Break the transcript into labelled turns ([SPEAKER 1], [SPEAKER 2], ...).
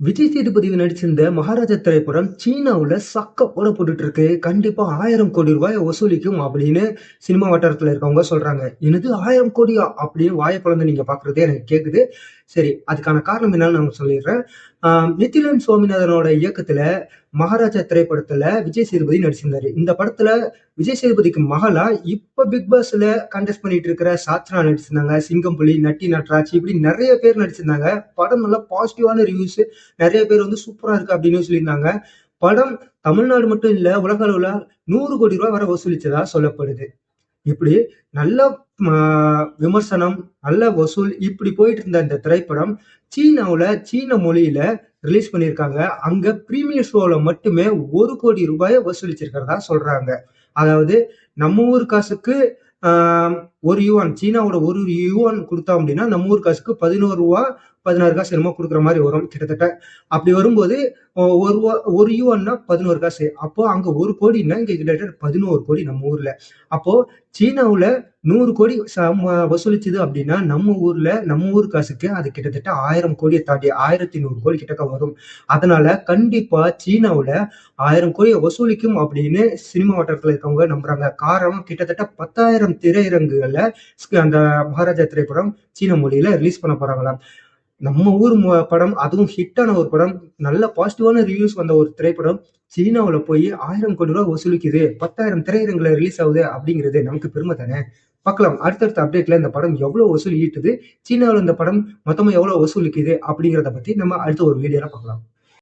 [SPEAKER 1] விஜய் சேதுபதி நடிச்சிருந்த மகாராஜா திரைப்படம் சீனாவில் சக்க போட போட்டுட்டு இருக்கு கண்டிப்பாக ஆயிரம் கோடி ரூபாய் வசூலிக்கும் அப்படின்னு சினிமா வட்டாரத்தில் இருக்கவங்க சொல்றாங்க. எனது ஆயிரம் கோடியா அப்படின்னு வாயை பிளந்து நீங்க பாக்குறதே எனக்கு கேக்குது. சரி அதுக்கான காரணம் என்னன்னு நான் சொல்லிடுறேன். ஆஹ் நித்திலன் சுவாமிநாதனோட இயக்கத்துல மகாராஜா திரைப்படத்துல விஜய் சேதுபதி நடிச்சிருந்தாரு. இந்த படத்துல விஜய் சேதுபதிக்கு மகளா இப்ப பிக் பாஸ்ல கண்டெஸ்ட் பண்ணிட்டு இருக்கிற சாத்ரா நடிச்சிருந்தாங்க. சிங்கம்புலி நட்டி நட்ராஜ் இப்படி நிறைய பேர் நடிச்சிருந்தாங்க. படம் நல்லா பாசிட்டிவான ரிவ்யூஸ் நிறைய பேர் வந்து சூப்பரா இருக்கு அப்படின்னு சொல்லியிருந்தாங்க. படம் தமிழ்நாடு மட்டும் இல்ல உலக அளவுல நூறு கோடி ரூபாய் வர வசூலிச்சதா சொல்லப்படுது. இப்படி நல்ல ஆஹ், விமர்சனம் நல்ல வசூல் இப்படி போயிட்டு இருந்த இந்த திரைப்படம் சீனாவுல சீன மொழியில ரிலீஸ் பண்ணியிருக்காங்க. அங்க பிரீமியர் ஷோல மட்டுமே ஒரு கோடி ரூபாயை வசூலிச்சிருக்கிறதா சொல்றாங்க. அதாவது நம்ம ஊர் காசுக்கு ஆஹ், ஒரு யுவான் சீனாவோட ஒரு யுவான் கொடுத்தோம் அப்படின்னா நம்ம ஊர் காசுக்கு பதினோரு ரூபா பதினாறு காசு என்னமோ கொடுக்குற மாதிரி வரும் கிட்டத்தட்ட. அப்படி வரும்போது ஒரு ஒரு யூஎன்னா பதினோரு காசு. அப்போ அங்க ஒரு கோடின்னா இங்க கிட்டத்தட்ட பதினோரு கோடி நம்ம ஊர்ல. அப்போ சீனாவுல நூறு கோடி வசூலிச்சது அப்படின்னா நம்ம ஊர்ல நம்ம ஊர் காசுக்கு அது கிட்டத்தட்ட ஆயிரம் கோடியை தாண்டி ஆயிரத்தி நூறு கோடி கிட்டக்க வரும். அதனால கண்டிப்பா சீனாவுல ஆயிரம் கோடியை வசூலிக்கும் அப்படின்னு சினிமா வட்டாரத்துல இருக்கவங்க நம்புறாங்க. காரணம் கிட்டத்தட்ட பத்தாயிரம் திரையரங்குகள்ல அந்த மகாராஜா திரைப்படம் சீன மொழியில ரிலீஸ் பண்ண போறாங்களாம். நம்ம ஊர் படம் அதுவும் ஹிட்டான ஒரு படம். நல்ல பாசிட்டிவான ரிவ்யூஸ் வந்த ஒரு திரைப்படம். சீனாவில் போய் ஆயிரம் கோடி ரூபாய் வசூலிக்குது. பத்தாயிரம் திரையரங்குல ரிலீஸ் ஆகுது அப்படிங்கிறது நமக்கு பெருமை தானே? பார்க்கலாம். அடுத்தடுத்த அப்டேட்ல இந்த படம் எவ்வளவு வசூல் ஈட்டுது சீனாவில் இந்த படம் மொத்தமாக எவ்வளவு வசூலிக்குது அப்படிங்கிறத பத்தி நம்ம அடுத்த ஒரு வீடியோல பார்க்கலாம்.